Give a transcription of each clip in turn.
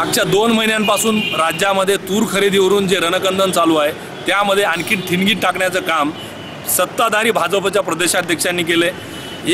मागच्या दोन महिन्यांपासून राज्यामध्ये तूर खरेदीवरून जे रणकंदन चालू आहे त्यामध्ये आणखी ठिणगीत टाकण्याचं काम सत्ताधारी भाजपच्या प्रदेशाध्यक्षांनी केले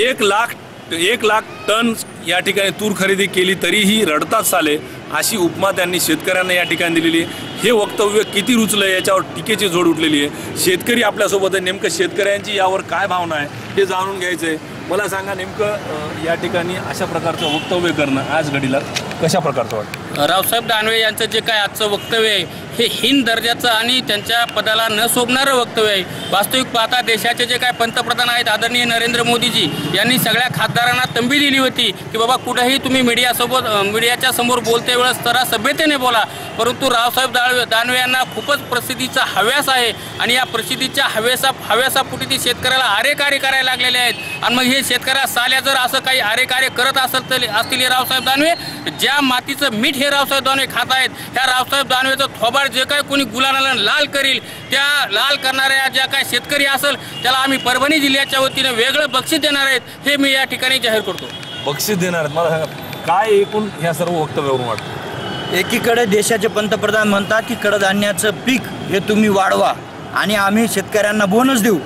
एक लाख एक लाख टन या ठिकाणी तूर खरेदी केली तरीही रडताच चाले अशी उपमा त्यांनी शेतकऱ्यांना या ठिकाणी दिलेली आहे. हे वक्तव्य किती रुचलं आहे याच्यावर टीकेची झोड उठलेली आहे. शेतकरी आपल्यासोबत आहे. नेमकं शेतकऱ्यांची यावर काय भावना आहे हे जाणून घ्यायचं आहे मला सांगा नेमकं या ठिकाणी अशा प्रकारचं वक्तव्य करणं आज घडीला कशा प्रकारचं वाटतं? रावसाहेब दानवे यांचं जे काय आजचं वक्तव्य आहे हे हिन दर्जाचं आणि त्यांच्या पदाला न शोभणारं वक्तव्य आहे. वास्तविक पाहता देशाचे जे काय पंतप्रधान आहेत आदरणीय नरेंद्र मोदीजी यांनी सगळ्या खासदारांना तंबी दिली होती की बाबा कुठेही तुम्ही मीडियासोबत मीडियाच्या समोर बोलते वेळेस जरा सभ्यतेने बोला. परंतु रावसाहेब दाळवे दानवे यांना खूपच प्रसिद्धीचा हव्यास आहे आणि या प्रसिद्धीच्या हव्यासा हव्यासापुटी ती शेतकऱ्याला आरेकारे करायला लागलेले आहेत. आणि मग हे शेतकऱ्या साल्या जर असं काही आरेकारे करत असेल तर असतील रावसाहेब दानवे ज्या मातीचं मीठ हे रावसाहेब दानवे खात आहेत. त्या रावसाहेब दानवेचं थोबाड जे काही कोणी गुलाला लाल करील त्या लाल करणाऱ्या ज्या काही शेतकरी असेल त्याला आम्ही परभणी जिल्ह्याच्या वतीने वेगळं बक्षीस देणार आहेत हे मी या ठिकाणी जाहीर करतो. बक्षीस देणार आहेत. मला सांगा काय एकूण ह्या सर्व वक्तव्यावरून वाटतं? एकीकडे देशाचे पंतप्रधान म्हणतात की कडधान्याचं पीक हे तुम्ही वाढवा आणि आम्ही शेतकऱ्यांना बोनस देऊ.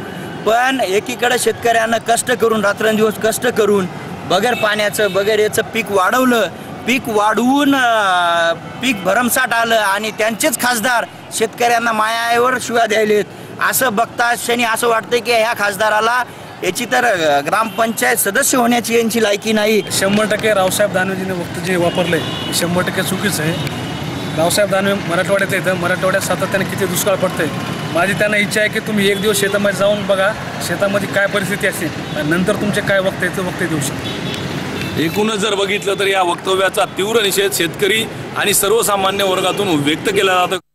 पण एकीकडे शेतकऱ्यांना कष्ट करून रात्रंदिवस कष्ट करून बगैर पाण्याचं बगैर याचं पीक वाढवलं पीक वाढवून पीक भरमसाठ आलं आणि त्यांचेच खासदार शेतकऱ्यांना मायावर शिव्या द्यायलेत. असं बघता क्षणी असं वाटतं की ह्या खासदाराला याची तर ग्रामपंचायत सदस्य होण्याची यांची लायकी नाही. शंभर टक्के रावसाहेब दानवेजीने वक्त जे वापरले शंभर टक्के चुकीचं आहे. रावसाहेब दानवे मराठवाड्यात येतं मराठवाड्यात सातत्याने किती दुष्काळ पडतंय. माझी त्यांना इच्छा आहे की तुम्ही एक दिवस शेतामध्ये जाऊन बघा शेतामध्ये काय परिस्थिती असते नंतर तुमचे काय वक्त आहे ते वक्त देऊ शकता. एकूणच जर बघितलं तर या वक्तव्याचा तीव्र निषेध शेतकरी आणि सर्वसामान्य वर्गातून व्यक्त केला जातो.